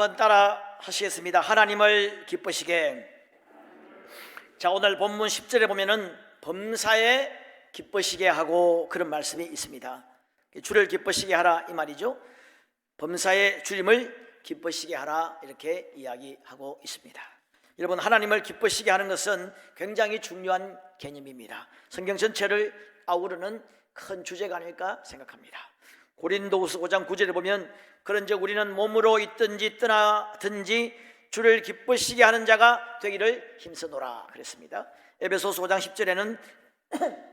한번 따라 하시겠습니다. 하나님을 기쁘시게. 자, 오늘 본문 10절에 보면은 범사에 기쁘시게 하고 그런 말씀이 있습니다. 주를 기쁘시게 하라 이 말이죠. 범사에 주님을 기쁘시게 하라 이렇게 이야기하고 있습니다. 여러분 하나님을 기쁘시게 하는 것은 굉장히 중요한 개념입니다. 성경 전체를 아우르는 큰 주제가 아닐까 생각합니다. 고린도후서 5장 9절에 보면 그런즉 우리는 몸으로 있든지 떠나든지 주를 기쁘시게 하는 자가 되기를 힘쓰노라 그랬습니다. 에베소서 5장 10절에는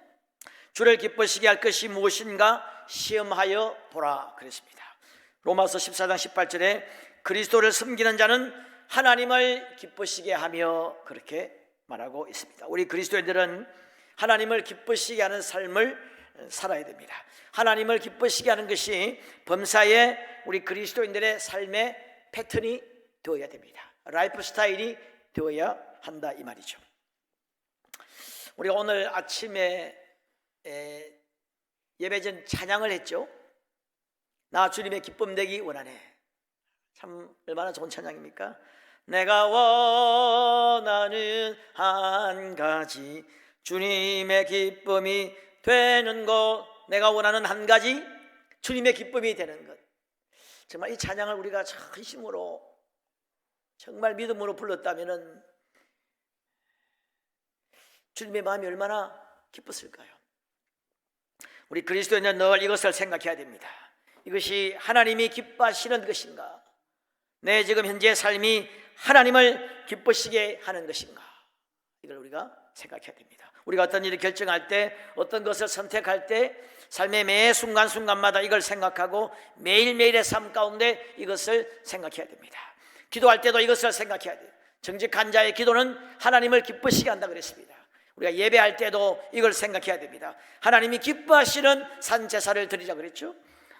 주를 기쁘시게 할 것이 무엇인가 시험하여 보라 그랬습니다. 로마서 14장 18절에 그리스도를 섬기는 자는 하나님을 기쁘시게 하며 그렇게 말하고 있습니다. 우리 그리스도인들은 하나님을 기쁘시게 하는 삶을 살아야 됩니다. 하나님을 기쁘시게 하는 것이 범사에 우리 그리스도인들의 삶의 패턴이 되어야 됩니다. 라이프 스타일이 되어야 한다 이 말이죠. 우리가 오늘 아침에 에, 예배 전 찬양을 했죠. 나 주님의 기쁨 되기 원하네. 참 얼마나 좋은 찬양입니까? 내가 원하는 한 가지 주님의 기쁨이 되는 것 내가 원하는 한 가지 주님의 기쁨이 되는 것 정말 이 찬양을 우리가 진심으로 정말 믿음으로 불렀다면은 주님의 마음이 얼마나 기뻤을까요? 우리 그리스도인은 늘 이것을 생각해야 됩니다. 이것이 하나님이 기뻐하시는 것인가? 내 지금 현재 삶이 하나님을 기쁘시게 하는 것인가? 이걸 우리가 생각해야 됩니다. 우리가 어떤 일을 결정할 때, 어떤 것을 선택할 때, 삶의 매 순간순간마다 이걸 생각하고 매일매일의 삶 가운데 이것을 생각해야 됩니다. 기도할 때도 이것을 생각해야 돼요. 정직한 자의 기도는 하나님을 기쁘시게 한다 그랬습니다. 우리가 예배할 때도 이걸 생각해야 됩니다. 하나님이 기뻐하시는 산제사를 드리자 그랬죠.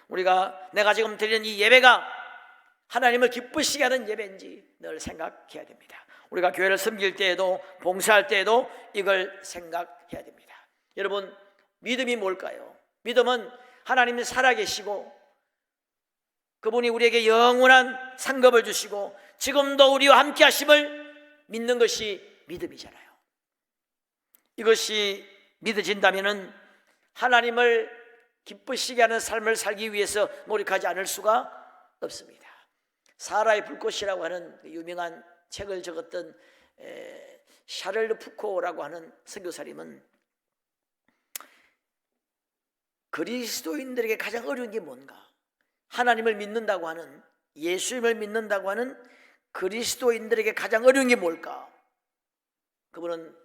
우리가 내가 지금 드리는 이 예배가 하나님을 기쁘시게 하는 예배인지 늘 생각해야 됩니다. 우리가 교회를 섬길 때에도 봉사할 때에도 이걸 생각해야 됩니다. 여러분 믿음이 뭘까요? 믿음은 하나님이 살아계시고 그분이 우리에게 영원한 상급을 주시고 지금도 우리와 함께 하심을 믿는 것이 믿음이잖아요. 이것이 믿어진다면 하나님을 기쁘시게 하는 삶을 살기 위해서 노력하지 않을 수가 없습니다. 사라의 불꽃이라고 하는 그 유명한 책을 적었던 에, 샤를르 푸코라고 하는 선교사님은 그리스도인들에게 가장 어려운 게 뭔가? 하나님을 믿는다고 하는 예수님을 믿는다고 하는 그리스도인들에게 가장 어려운 게 뭘까? 그분은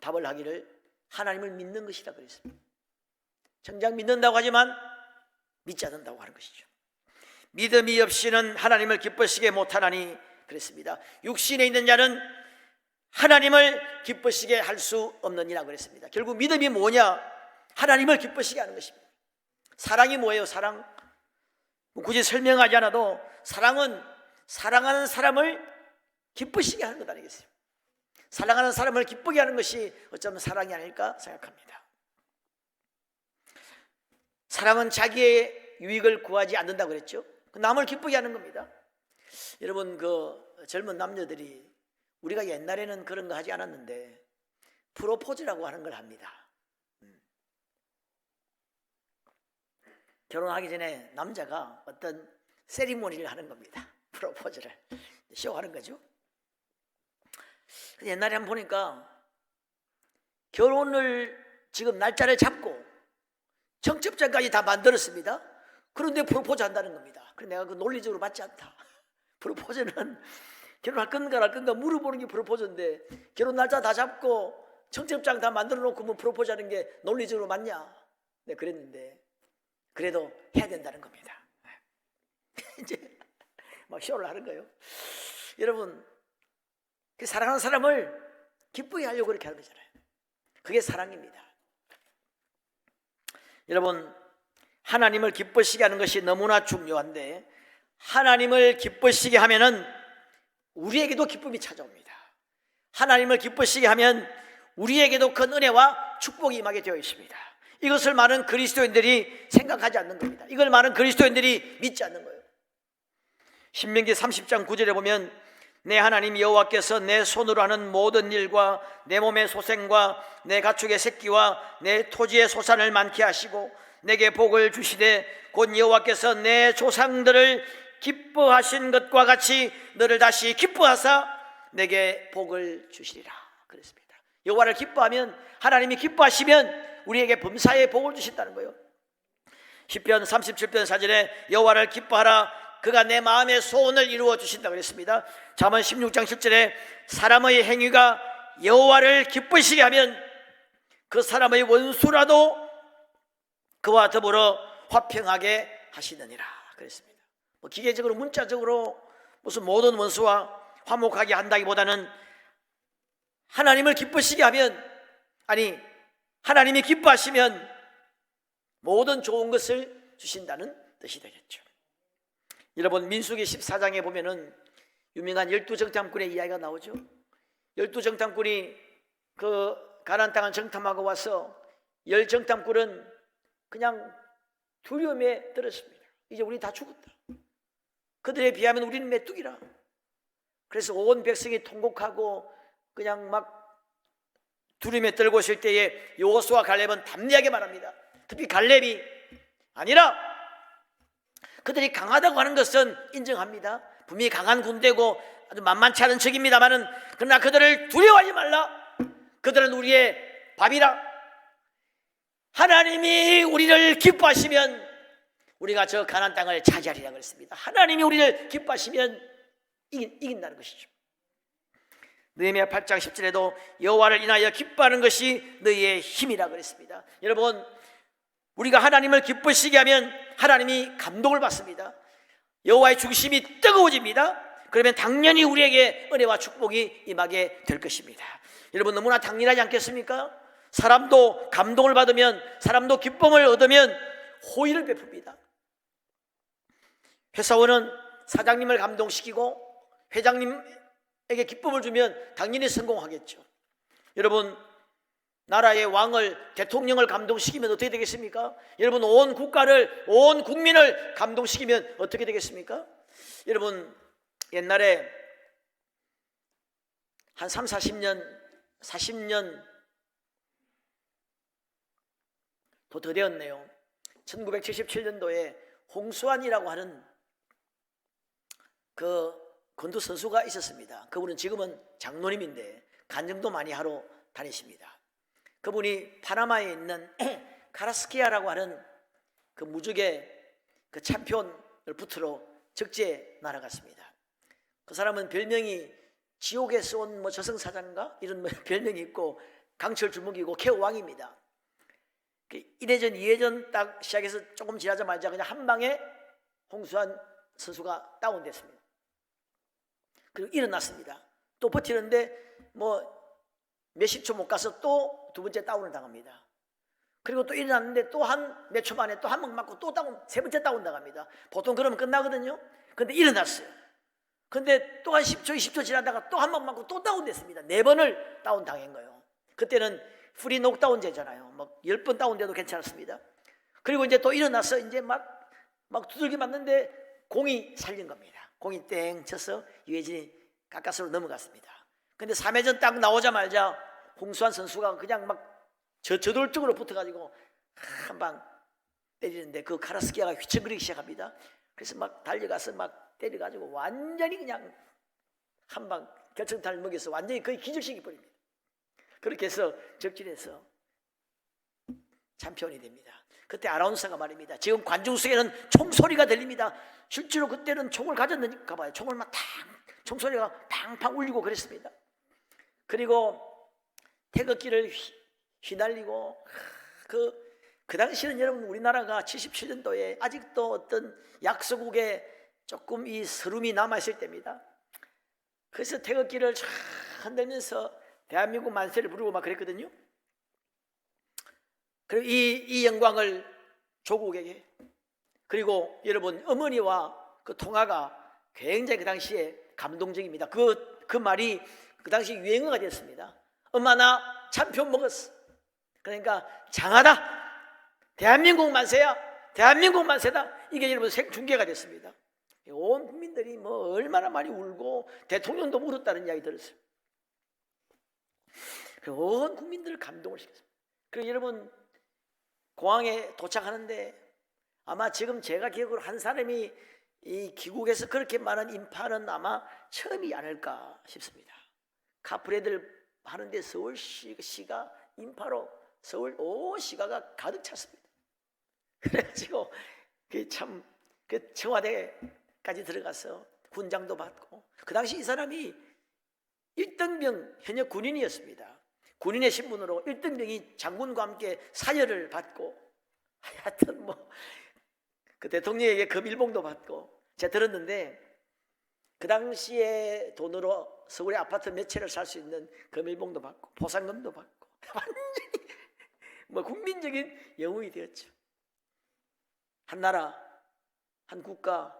답을 하기를 하나님을 믿는 것이다 그랬습니다. 정작 믿는다고 하지만 믿지 않는다고 하는 것이죠. 믿음이 없이는 하나님을 기쁘시게 못하나니 그랬습니다. 육신에 있는 자는 하나님을 기쁘시게 할 수 없느니라 그랬습니다. 결국 믿음이 뭐냐? 하나님을 기쁘시게 하는 것입니다. 사랑이 뭐예요? 사랑? 뭐 굳이 설명하지 않아도 사랑은 사랑하는 사람을 기쁘시게 하는 것 아니겠어요? 사랑하는 사람을 기쁘게 하는 것이 어쩌면 사랑이 아닐까 생각합니다. 사랑은 자기의 유익을 구하지 않는다고 그랬죠. 남을 기쁘게 하는 겁니다. 여러분 그 젊은 남녀들이 우리가 옛날에는 그런 거 하지 않았는데 프로포즈라고 하는 걸 합니다. 음. 결혼하기 전에 남자가 어떤 세리머니를 하는 겁니다. 프로포즈를 쇼하는 거죠. 옛날에 한번 보니까 결혼을 지금 날짜를 잡고 청첩장까지 다 만들었습니다. 그런데 프로포즈 한다는 겁니다. 그래 내가 그 논리적으로 맞지 않다. 프로포즈는 결혼할 건가 할 건가 물어보는 게 프로포즈인데 결혼 날짜 다 잡고 청첩장 다 만들어 놓고 뭐 프로포즈 하는 게 논리적으로 맞냐? 네, 그랬는데 그래도 해야 된다는 겁니다. 이제 막 쇼를 하는 거예요. 여러분 그 사랑하는 사람을 기쁘게 하려고 그렇게 하는 거잖아요. 그게 사랑입니다. 여러분 하나님을 기쁘시게 하는 것이 너무나 중요한데 하나님을 기쁘시게 하면은 우리에게도 기쁨이 찾아옵니다. 하나님을 기쁘시게 하면 우리에게도 큰 은혜와 축복이 임하게 되어 있습니다. 이것을 많은 그리스도인들이 생각하지 않는 겁니다. 이걸 많은 그리스도인들이 믿지 않는 거예요. 신명기 30장 9절에 보면 내 하나님 여호와께서 내 손으로 하는 모든 일과 내 몸의 소생과 내 가축의 새끼와 내 토지의 소산을 많게 하시고 내게 복을 주시되 곧 여호와께서 내 조상들을 기뻐하신 것과 같이 너를 다시 기뻐하사 내게 복을 주시리라 그랬습니다. 여호와를 기뻐하면 하나님이 기뻐하시면 우리에게 범사에 복을 주신다는 거예요. 시편 37편 4절에 여호와를 기뻐하라 그가 내 마음의 소원을 이루어 주신다 그랬습니다. 잠언 16장 7절에 사람의 행위가 여호와를 기쁘시게 하면 그 사람의 원수라도 그와 더불어 화평하게 하시느니라 그랬습니다. 뭐 기계적으로 문자적으로 무슨 모든 원수와 화목하게 한다기보다는 하나님을 기쁘시게 하면 아니 하나님이 기뻐하시면 모든 좋은 것을 주신다는 뜻이 되겠죠. 여러분 민수기 14장에 보면은 유명한 열두 정탐꾼의 이야기가 나오죠. 열두 정탐꾼이 그 가나안 땅을 정탐하고 와서 열 정탐꾼은 그냥 두려움에 들었습니다. 이제 우리 다 죽었다. 그들에 비하면 우리는 메뚜기라. 그래서 온 백성이 통곡하고 그냥 막 두려움에 떨고 있을 때에 요호수와 갈렙은 담대하게 말합니다. 특히 갈렙이 아니라 그들이 강하다고 하는 것은 인정합니다. 분명히 강한 군대고 아주 만만치 않은 적입니다만은 그러나 그들을 두려워하지 말라. 그들은 우리의 밥이라. 하나님이 우리를 기뻐하시면 우리가 저 가난 땅을 차지하리라 그랬습니다. 하나님이 우리를 기뻐하시면 이긴, 이긴 다는 것이죠. 느헤미야 8장 10절에도 여호와를 인하여 기뻐하는 것이 너희의 힘이라 그랬습니다. 여러분 우리가 하나님을 기쁘시게 하면 하나님이 감동을 받습니다. 여호와의 중심이 뜨거워집니다. 그러면 당연히 우리에게 은혜와 축복이 임하게 될 것입니다. 여러분 너무나 당연하지 않겠습니까? 사람도 감동을 받으면 사람도 기쁨을 얻으면 호의를 베풉니다. 회사원은 사장님을 감동시키고 회장님에게 기쁨을 주면 당연히 성공하겠죠. 여러분 나라의 왕을 대통령을 감동시키면 어떻게 되겠습니까? 여러분 온 국가를 온 국민을 감동시키면 어떻게 되겠습니까? 여러분 옛날에 한 3, 40년 40년 더더 되었네요. 1977년도에 홍수환이라고 하는 그 건두 선수가 있었습니다. 그분은 지금은 장로님인데 간증도 많이 하러 다니십니다. 그분이 파나마에 있는 카라스키아라고 하는 그 무적의 그 챔피언을 붙으러 적지에 날아갔습니다. 그 사람은 별명이 지옥에서 온뭐 저승사자인가 이런 뭐 별명이 있고 강철 주먹이고 개왕입니다. 그 이래전 이래전 딱 시작해서 조금 지나자마자 그냥 한 방에 홍수한 선수가 다운됐습니다. 그리고 일어났습니다. 또 버티는데 뭐 몇십 초 못 가서 또 두 번째 다운을 당합니다. 그리고 또 일어났는데 또 한 몇 초 만에 또 한 번 맞고 또 다운 세 번째 다운 당합니다. 보통 그러면 끝나거든요. 근데 일어났어요. 근데 또 한 10초 20초 지나다가 또 한 번 맞고 또 다운됐습니다. 네 번을 다운 당한 거예요. 그때는 프리 녹다운제잖아요. 막열번 다운돼도 괜찮았습니다. 그리고 이제 또 일어나서 이제 막 막 두들기 맞는데 공이 살린 겁니다. 공이 땡 쳐서 유해진이 가까스로 넘어갔습니다. 근데 3회전 딱 나오자마자 홍수환 선수가 그냥 막 저, 저돌적으로 붙어가지고 한 방 때리는데 그 카라스키아가 휘청거리기 시작합니다. 그래서 막 달려가서 막 때려가지고 완전히 그냥 한 방 결정타를 먹여서 완전히 거의 기절시켜 버립니다. 그렇게 해서 적진에서 챔피언이 됩니다. 그때 아나운서가 말입니다. 지금 관중 속에는 총소리가 들립니다. 실제로 그때는 총을 가졌는가 봐요. 총을 막 탕, 총소리가 팡팡 울리고 그랬습니다. 그리고 태극기를 휘, 휘날리고 그, 그 당시는 여러분 우리나라가 77년도에 아직도 어떤 약소국에 조금 이 서름이 남아있을 때입니다. 그래서 태극기를 쫙 흔들면서 대한민국 만세를 부르고 막 그랬거든요. 그리고 이, 이 영광을 조국에게 그리고 여러분 어머니와 그 통화가 굉장히 그 당시에 감동적입니다. 그, 그 말이 그 당시 유행어가 됐습니다. 엄마 나 참표 먹었어. 그러니까 장하다. 대한민국 만세야. 대한민국 만세다. 이게 여러분 생중계가 됐습니다. 온 국민들이 뭐 얼마나 많이 울고 대통령도 울었다는 이야기 들었어요. 온 국민들을 감동을 시켰습니다. 그리고 여러분 공항에 도착하는데 아마 지금 제가 기억으로 한 사람이 이 귀국에서 그렇게 많은 인파는 아마 처음이 아닐까 싶습니다. 카프레들 하는데 서울시가 인파로 서울 온 시가가 가득 찼습니다. 그래가지고 그참그 그 청와대까지 들어가서 훈장도 받고 그 당시 이 사람이 1등병 현역 군인이었습니다. 군인의 신분으로 1등병이 장군과 함께 사열을 받고 하여튼 뭐 그 대통령에게 금일봉도 받고 제가 들었는데 그 당시에 돈으로 서울의 아파트 몇 채를 살 수 있는 금일봉도 받고 보상금도 받고 완전히 뭐 국민적인 영웅이 되었죠. 한 나라, 한 국가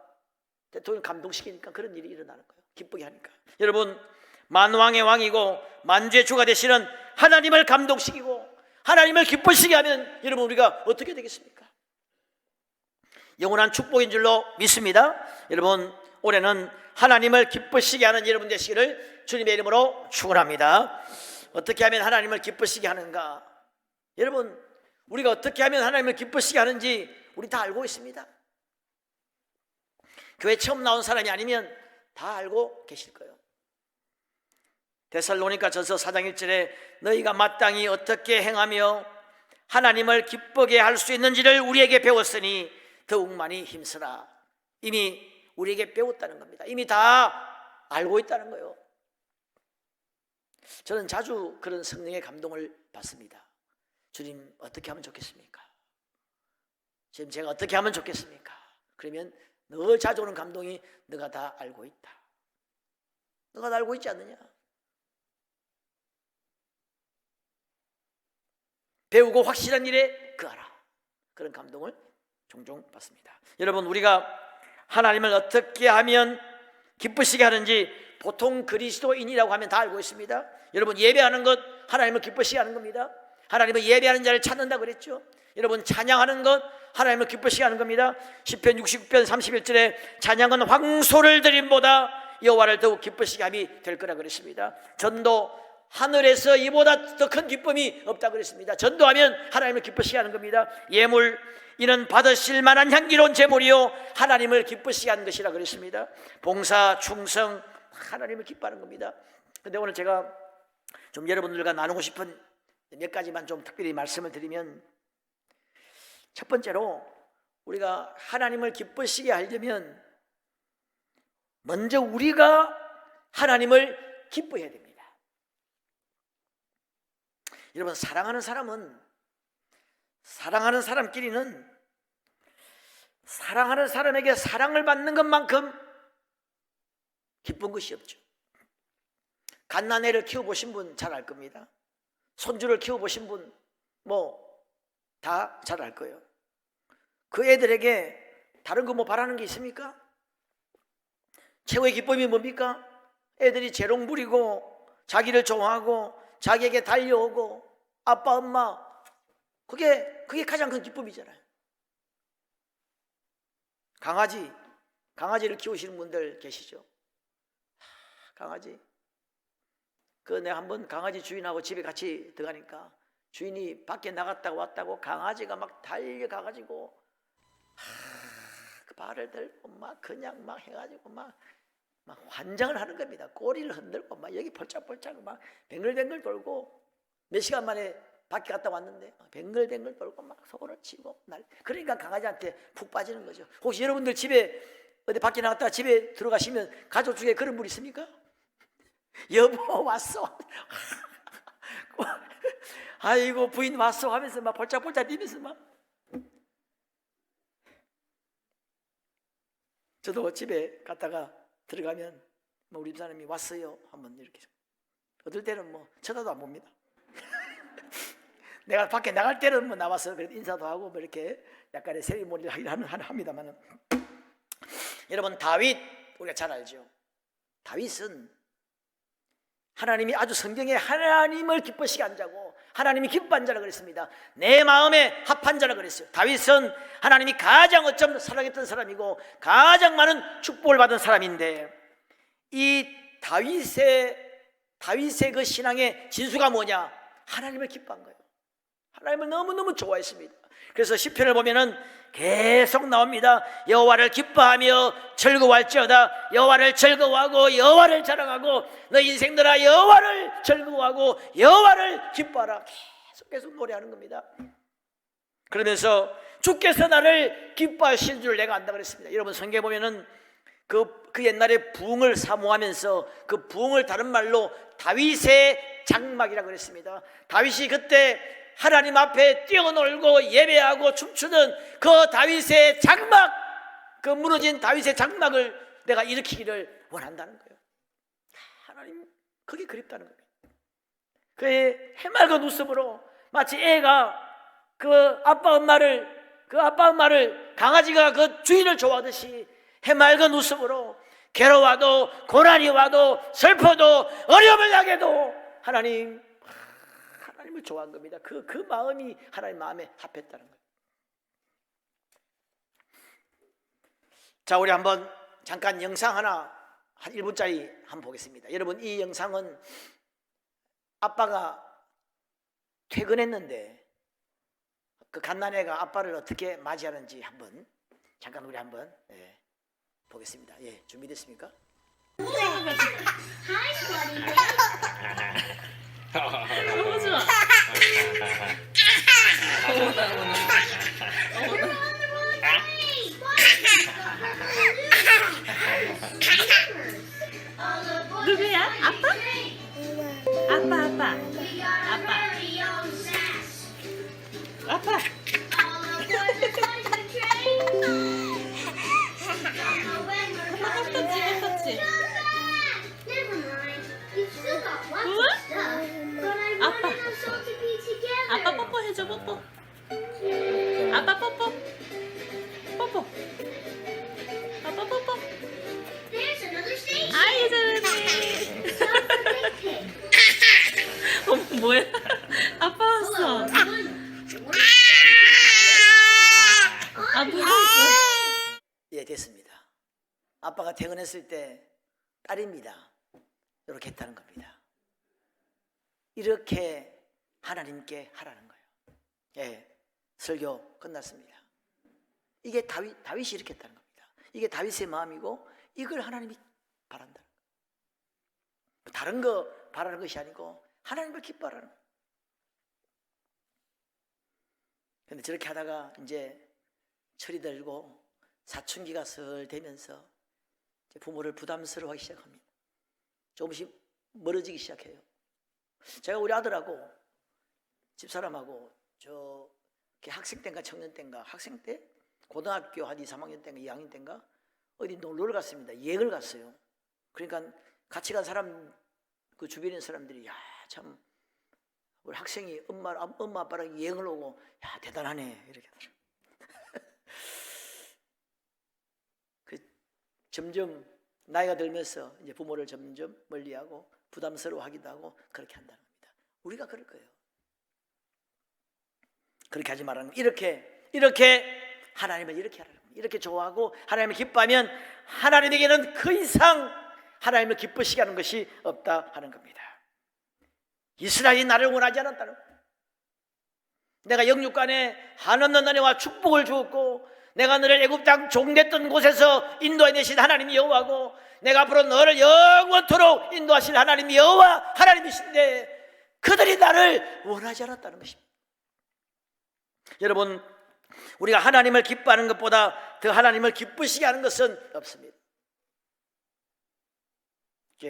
대통령 감동시키니까 그런 일이 일어나는 거예요. 기쁘게 하니까. 여러분 만왕의 왕이고 만주의 주가 되시는 하나님을 감동시키고 하나님을 기쁘시게 하면 여러분 우리가 어떻게 되겠습니까? 영원한 축복인 줄로 믿습니다. 여러분 올해는 하나님을 기쁘시게 하는 여러분 되시기를 주님의 이름으로 축원합니다. 어떻게 하면 하나님을 기쁘시게 하는가? 여러분 우리가 어떻게 하면 하나님을 기쁘시게 하는지 우리 다 알고 있습니다. 교회 처음 나온 사람이 아니면 다 알고 계실 거예요. 데살로니가 전서 4장 1절에 너희가 마땅히 어떻게 행하며 하나님을 기쁘게 할 수 있는지를 우리에게 배웠으니 더욱 많이 힘쓰라. 이미 우리에게 배웠다는 겁니다. 이미 다 알고 있다는 거예요. 저는 자주 그런 성령의 감동을 받습니다. 주님 어떻게 하면 좋겠습니까? 지금 제가 어떻게 하면 좋겠습니까? 그러면 늘 자주 오는 감동이 너가 다 알고 있다. 너가 다 알고 있지 않느냐? 배우고 확실한 일에 그하라. 그런 감동을 종종 받습니다. 여러분 우리가 하나님을 어떻게 하면 기쁘시게 하는지 보통 그리스도인이라고 하면 다 알고 있습니다. 여러분 예배하는 것 하나님을 기쁘시게 하는 겁니다. 하나님은 예배하는 자를 찾는다 그랬죠. 여러분 찬양하는 것 하나님을 기쁘시게 하는 겁니다. 10편 69편 31절에 찬양은 황소를 드림보다 여호와를 더욱 기쁘시게 함이 될 거라 그랬습니다. 전도 하늘에서 이보다 더 큰 기쁨이 없다 그랬습니다. 전도하면 하나님을 기쁘시게 하는 겁니다. 예물 이는 받으실 만한 향기로운 제물이요 하나님을 기쁘시게 하는 것이라 그랬습니다. 봉사 충성 하나님을 기뻐하는 겁니다. 근데 오늘 제가 좀 여러분들과 나누고 싶은 몇 가지만 좀 특별히 말씀을 드리면 첫 번째로 우리가 하나님을 기쁘시게 하려면 먼저 우리가 하나님을 기뻐해야 됩니다. 여러분 사랑하는 사람은 사랑하는 사람끼리는 사랑하는 사람에게 사랑을 받는 것만큼 기쁜 것이 없죠. 갓난애를 키워보신 분 잘 알 겁니다. 손주를 키워보신 분 뭐 다 잘 알 거예요. 그 애들에게 다른 거 뭐 바라는 게 있습니까? 최고의 기쁨이 뭡니까? 애들이 재롱 부리고 자기를 좋아하고 자기에게 달려오고 아빠 엄마 그게 그게 가장 큰 기쁨이잖아요. 강아지 강아지를 키우시는 분들 계시죠? 강아지 그 내가 한번 강아지 주인하고 집에 같이 들어가니까 주인이 밖에 나갔다고 왔다고 강아지가 막 달려가 가지고 그 발을 들고 막 그냥 막 해가지고 막, 막 환장을 하는 겁니다. 꼬리를 흔들고 막 여기 펄짝펄짝 막 뱅글뱅글 돌고 몇 시간 만에 밖에 갔다 왔는데 뱅글뱅글 돌고 막 손을 치고 날 그러니까 강아지한테 푹 빠지는 거죠. 혹시 여러분들 집에 어디 밖에 나갔다가 집에 들어가시면 가족 중에 그런 분 있습니까? 여보 왔어. 아이고 부인 왔어 하면서 막 볼짝볼짝 뛰면서 막 저도 집에 갔다가 들어가면 뭐 우리 집사람이 왔어요 한번 이렇게 어떨 때는 뭐 쳐다도 안 봅니다. 내가 밖에 나갈 때는 뭐 나와서 그래도 인사도 하고 뭐 이렇게 약간의 세리머니를 합니다만은 여러분 다윗 우리가 잘 알죠. 다윗은 하나님이 아주 성경에 하나님을 기쁘시게 한자고 하나님이 기뻐한 자라 그랬습니다. 내 마음에 합한 자라 그랬어요. 다윗은 하나님이 가장 어쩜 사랑했던 사람이고 가장 많은 축복을 받은 사람인데 이 다윗의 다윗의 그 신앙의 진수가 뭐냐? 하나님을 기뻐한 거예요. 하나님을 너무너무 좋아했습니다. 그래서 시편을 보면은 계속 나옵니다. 여호와를 기뻐하며 즐거워할지어다. 여호와를 즐거워하고 여호와를 자랑하고 너 인생들아 여호와를 즐거워하고 여호와를 기뻐하라. 계속 계속 노래하는 겁니다. 그러면서 주께서 나를 기뻐하실 줄 내가 안다 그랬습니다. 여러분 성경에 보면은 그, 그 옛날에 부흥을 사모하면서 그 부흥을 다른 말로 다윗의 장막이라고 그랬습니다. 다윗이 그때 하나님 앞에 뛰어놀고 예배하고 춤추는 그 다윗의 장막, 그 무너진 다윗의 장막을 내가 일으키기를 원한다는 거예요. 하나님, 그게 그립다는 거예요. 그의 해맑은 웃음으로 마치 애가 그 아빠 엄마를 그 아빠 엄마를 강아지가 그 주인을 좋아하듯이 해맑은 웃음으로 괴로워도 고난이 와도 슬퍼도 어려움을 당해도 하나님 하나님을 좋아한 겁니다. 그, 그 마음이 하나님 마음에 합했다는 거예요. 자, 우리 한번 잠깐 영상 하나 한 1분짜리 한번 보겠습니다. 여러분 이 영상은 아빠가 퇴근했는데 그 갓난애가 아빠를 어떻게 맞이하는지 한번 잠깐 우리 한번 예, 보겠습니다. 예, 준비됐습니까? 너무 좋아. 누구야? 아빠? 아빠, 아빠. 아빠. 아빠. 찍었었지? 아빠. 아빠 뽀뽀 해줘, 뽀뽀. 아빠 뽀뽀. 뽀뽀. 아빠 뽀뽀. 아이, 잘하네. 어머, 뭐야? 아빠 왔어. 아, 무서웠어. 예, 됐습니다. 아빠가 퇴근했을 때 딸입니다. 이렇게 했다는 겁니다. 이렇게 하나님께 하라는 거예요. 예, 설교 끝났습니다. 이게 다윗, 다윗이 이렇게 했다는 겁니다. 이게 다윗의 마음이고 이걸 하나님이 바란다는 거예요. 다른 거 바라는 것이 아니고 하나님을 기뻐하라는. 근데 저렇게 하다가 이제 철이 들고 사춘기가 슬 되면서 부모를 부담스러워하기 시작합니다. 조금씩 멀어지기 시작해요. 제가 우리 아들하고 집사람하고 저 학생 때인가 청년 때인가 학생 때 고등학교 한 2, 3학년 때인가 2학년 때인가 어디 놀러를 갔습니다. 여행을 갔어요. 그러니까 같이 간 사람 그 주변에 사람들이 야 참 우리 학생이 엄마 엄마 아빠랑 여행을 오고 야 대단하네 이렇게 하더라고요. 그 점점 나이가 들면서 이제 부모를 점점 멀리하고 부담스러워하기도 하고 그렇게 한다는 겁니다. 우리가 그럴 거예요. 그렇게 하지 말라는. 이렇게 이렇게 하나님을 이렇게 하라는. 이렇게 좋아하고 하나님을 기뻐하면 하나님에게는 그 이상 하나님을 기쁘시게 하는 것이 없다 하는 겁니다. 이스라엘이 나를 원하지 않았다는. 내가 영육간에 한없는 은혜와 축복을 주었고 내가 너를 애굽 땅 종됐던 곳에서 인도해 내신 하나님 여호와고 내가 앞으로 너를 영원토록 인도하실 하나님 여호와 하나님이신데 그들이 나를 원하지 않았다는 것입니다. 여러분 우리가 하나님을 기뻐하는 것보다 더 하나님을 기쁘시게 하는 것은 없습니다.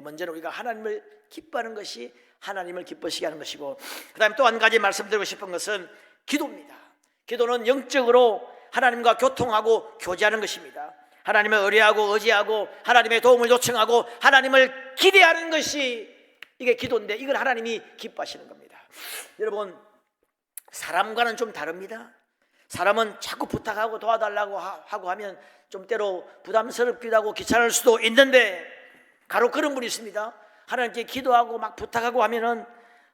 먼저는 우리가 하나님을 기뻐하는 것이 하나님을 기쁘시게 하는 것이고 그다음에 또 한 가지 말씀드리고 싶은 것은 기도입니다. 기도는 영적으로 하나님과 교통하고 교제하는 것입니다. 하나님을 의뢰하고 의지하고 하나님의 도움을 요청하고 하나님을 기대하는 것이 이게 기도인데 이걸 하나님이 기뻐하시는 겁니다. 여러분 사람과는 좀 다릅니다. 사람은 자꾸 부탁하고 도와달라고 하- 하고 하면 좀 때로 부담스럽기도 하고 귀찮을 수도 있는데 가로 그런 분이 있습니다. 하나님께 기도하고 막 부탁하고 하면은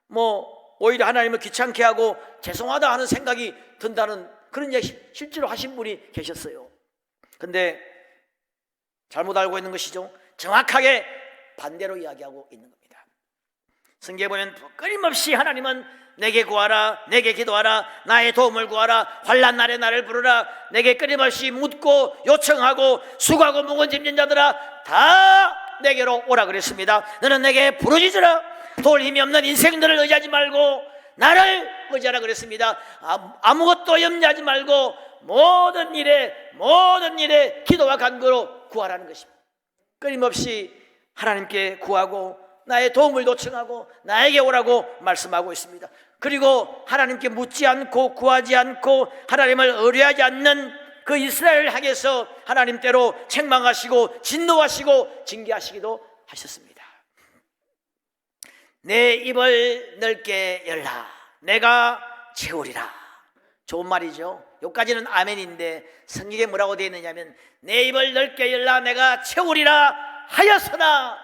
뭐 오히려 하나님을 귀찮게 하고 죄송하다 하는 생각이 든다는 그런 얘기 실제로 하신 분이 계셨어요. 근데 잘못 알고 있는 것이죠. 정확하게 반대로 이야기하고 있는 겁니다. 성경에 보면 끊임없이 하나님은 내게 구하라, 내게 기도하라, 나의 도움을 구하라, 환란 날에 나를 부르라, 내게 끊임없이 묻고 요청하고 수고하고 무거운 짐진 자들아 다 내게로 오라 그랬습니다. 너는 내게 부르짖으라. 도울 힘이 없는 인생들을 의지하지 말고 나를 의지하라 그랬습니다. 아무- 아무것도 염려하지 말고 모든 일에 모든 일에 기도와 간구로 구하라는 것입니다. 끊임없이 하나님께 구하고 나의 도움을 요청하고 나에게 오라고 말씀하고 있습니다. 그리고 하나님께 묻지 않고 구하지 않고 하나님을 의뢰하지 않는 그 이스라엘 향해서 하나님대로 책망하시고 진노하시고 징계하시기도 하셨습니다. 내 입을 넓게 열라. 내가 채우리라. 좋은 말이죠. 여기까지는 아멘인데 성경에 뭐라고 되어 있느냐면 내 입을 넓게 열라 내가 채우리라 하였으나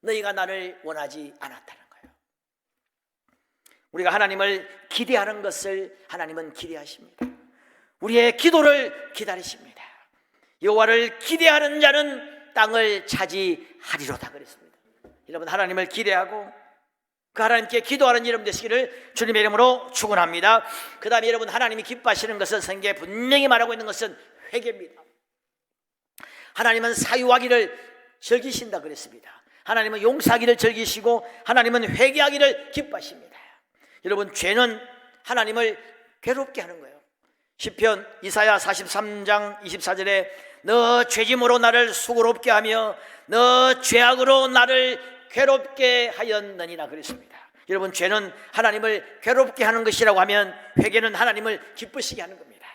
너희가 나를 원하지 않았다는 거예요. 우리가 하나님을 기대하는 것을 하나님은 기대하십니다. 우리의 기도를 기다리십니다. 여호와를 기대하는 자는 땅을 차지하리로다 그랬습니다. 여러분 하나님을 기대하고 그 하나님께 기도하는 여러분 되시기를 주님의 이름으로 축원합니다. 그 다음에 여러분 하나님이 기뻐하시는 것은 성경에 분명히 말하고 있는 것은 회개입니다. 하나님은 사유하기를 즐기신다 그랬습니다. 하나님은 용서하기를 즐기시고 하나님은 회개하기를 기뻐하십니다. 여러분 죄는 하나님을 괴롭게 하는 거예요. 시편 이사야 43장 24절에 너 죄짐으로 나를 수고롭게 하며 너 죄악으로 나를 괴롭게 하였느니라 그랬습니다. 여러분 죄는 하나님을 괴롭게 하는 것이라고 하면 회개는 하나님을 기쁘시게 하는 겁니다.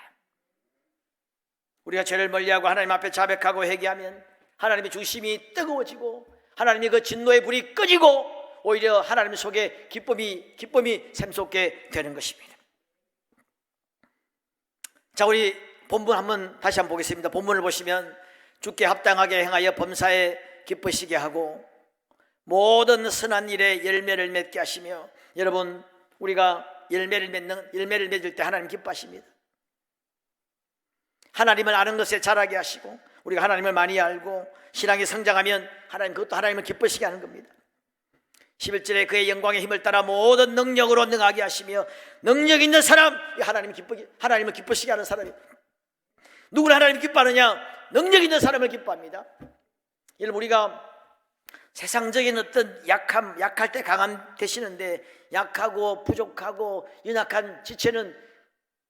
우리가 죄를 멀리하고 하나님 앞에 자백하고 회개하면 하나님의 중심이 뜨거워지고 하나님의 그 진노의 불이 꺼지고 오히려 하나님 속에 기쁨이 기쁨이 샘솟게 되는 것입니다. 자, 우리 본문 한번 다시 한번 보겠습니다. 본문을 보시면 주께 합당하게 행하여 범사에 기쁘시게 하고 모든 선한 일에 열매를 맺게 하시며 여러분 우리가 열매를 맺는 열매를 맺을 때 하나님 기뻐하십니다. 하나님을 아는 것에 자라게 하시고 우리가 하나님을 많이 알고 신앙이 성장하면 하나님 그것도 하나님을 기쁘시게 하는 겁니다. 11절에 그의 영광의 힘을 따라 모든 능력으로 능하게 하시며 능력 있는 사람 이 하나님 기쁘게 하나님을 기쁘시게 하는 사람이 누구를 하나님 기뻐하느냐 능력 있는 사람을 기뻐합니다. 여러분 우리가 세상적인 어떤 약함 약할 때 강함 되시는데 약하고 부족하고 연약한 지체는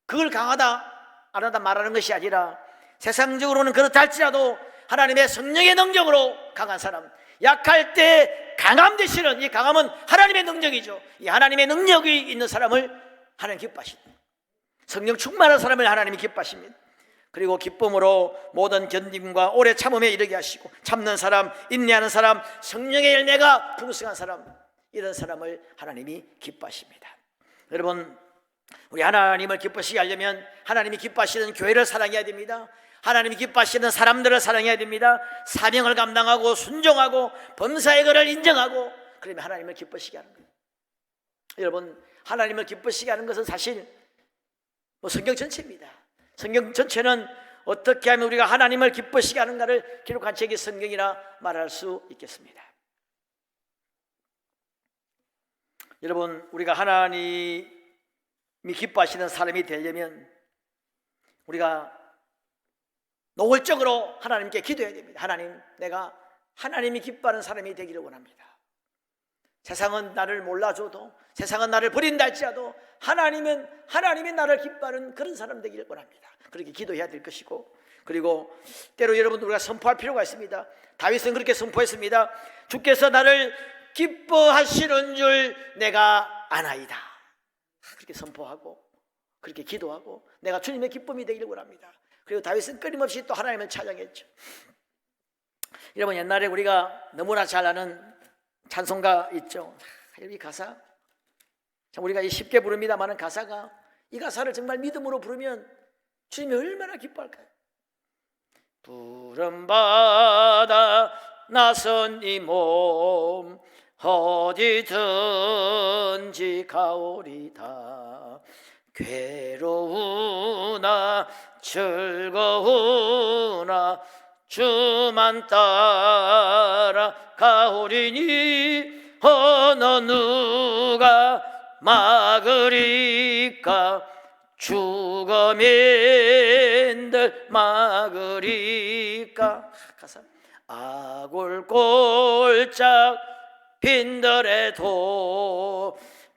그걸 강하다 안 하다 말하는 것이 아니라 세상적으로는 그렇다 할지라도 하나님의 성령의 능력으로 강한 사람 약할 때 강함 되시는 이 강함은 하나님의 능력이죠. 이 하나님의 능력이 있는 사람을 하나님 기뻐하십니다. 성령 충만한 사람을 하나님이 기뻐하십니다 그리고 기쁨으로 모든 견딤과 오래 참음에 이르게 하시고 참는 사람, 인내하는 사람, 성령의 열매가 풍성한 사람 이런 사람을 하나님이 기뻐하십니다. 여러분 우리 하나님을 기쁘시게 하려면 하나님이 기뻐하시는 교회를 사랑해야 됩니다. 하나님이 기뻐하시는 사람들을 사랑해야 됩니다. 사명을 감당하고 순종하고 범사의 것을 인정하고 그러면 하나님을 기쁘시게 하는 거예요. 여러분 하나님을 기쁘시게 하는 것은 사실 뭐 성경 전체입니다. 성경 전체는 어떻게 하면 우리가 하나님을 기쁘시게 하는가를 기록한 책이 성경이라 말할 수 있겠습니다. 여러분, 우리가 하나님이 기뻐하시는 사람이 되려면 우리가 노골적으로 하나님께 기도해야 됩니다. 하나님, 내가 하나님이 기뻐하는 사람이 되기를 원합니다. 세상은 나를 몰라줘도 세상은 나를 버린다 할지라도 하나님은 하나님이 나를 기뻐하는 그런 사람 되기를 원합니다. 그렇게 기도해야 될 것이고 그리고 때로 여러분 우리가 선포할 필요가 있습니다. 다윗은 그렇게 선포했습니다. 주께서 나를 기뻐하시는 줄 내가 아나이다. 그렇게 선포하고 그렇게 기도하고 내가 주님의 기쁨이 되기를 원합니다. 그리고 다윗은 끊임없이 또 하나님을 찬양했죠. 여러분 옛날에 우리가 너무나 잘 아는 찬송가 있죠. 이 가사 참 우리가 이 쉽게 부릅니다만은 가사가 이 가사를 정말 믿음으로 부르면 주님이 얼마나 기뻐할까요? 부름 받아 나선 이 몸 어디든지 가오리다 괴로우나 즐거우나 주만 따라 가오리니 어느 누가 막으리까? 죽어민들 막으리까? 가사. 아골골짝 빈들에도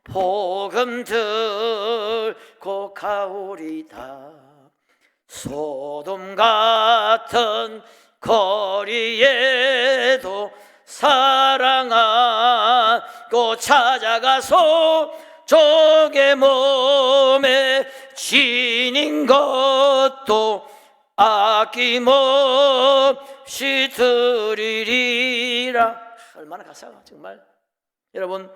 복음 들고 가오리다. 소돔 같은 거리에도 사랑하고 찾아가서 적의 몸에 지닌 것도 아낌없이 드리리라. 얼마나 가사가 정말. 여러분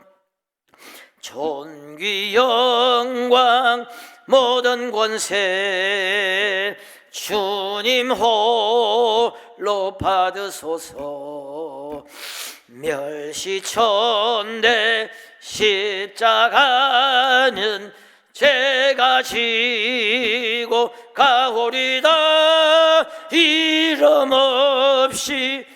존귀 영광 모든 권세 주님 홀로 받으소서. 멸시천대 십자가는 제가 지고 가오리다. 이름 없이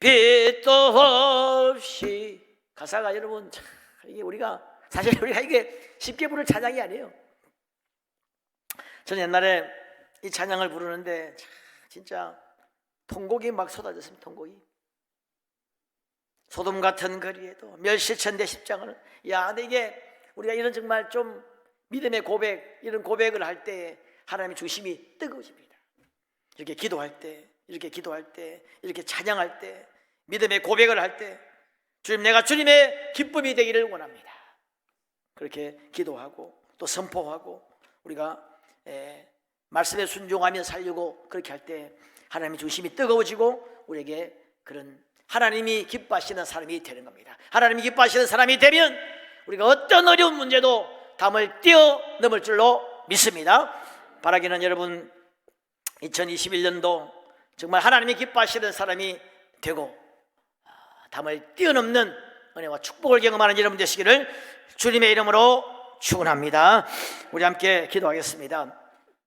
빛도 없이. 가사가 여러분 참 이게 우리가 사실 우리가 이게 쉽게 부를 찬양이 아니에요. 저는 옛날에 이 찬양을 부르는데 참 진짜 통곡이 막 쏟아졌습니다. 통곡이 소돔 같은 거리에도 멸시천대 십장을 야 근데 이게 우리가 이런 정말 좀 믿음의 고백 이런 고백을 할 때 하나님의 중심이 뜨거워집니다. 이렇게 기도할 때 이렇게 기도할 때 이렇게 찬양할 때 믿음의 고백을 할 때 주님 내가 주님의 기쁨이 되기를 원합니다. 그렇게 기도하고 또 선포하고 우리가 에, 말씀에 순종하며 살려고 그렇게 할 때 하나님의 중심이 뜨거워지고 우리에게 그런 하나님이 기뻐하시는 사람이 되는 겁니다. 하나님이 기뻐하시는 사람이 되면 우리가 어떤 어려운 문제도 담을 뛰어넘을 줄로 믿습니다. 바라기는 여러분 2021년도 정말 하나님이 기뻐하시는 사람이 되고 아, 담을 뛰어넘는 은혜와 축복을 경험하는 여러분 되시기를 주님의 이름으로 축원합니다. 우리 함께 기도하겠습니다.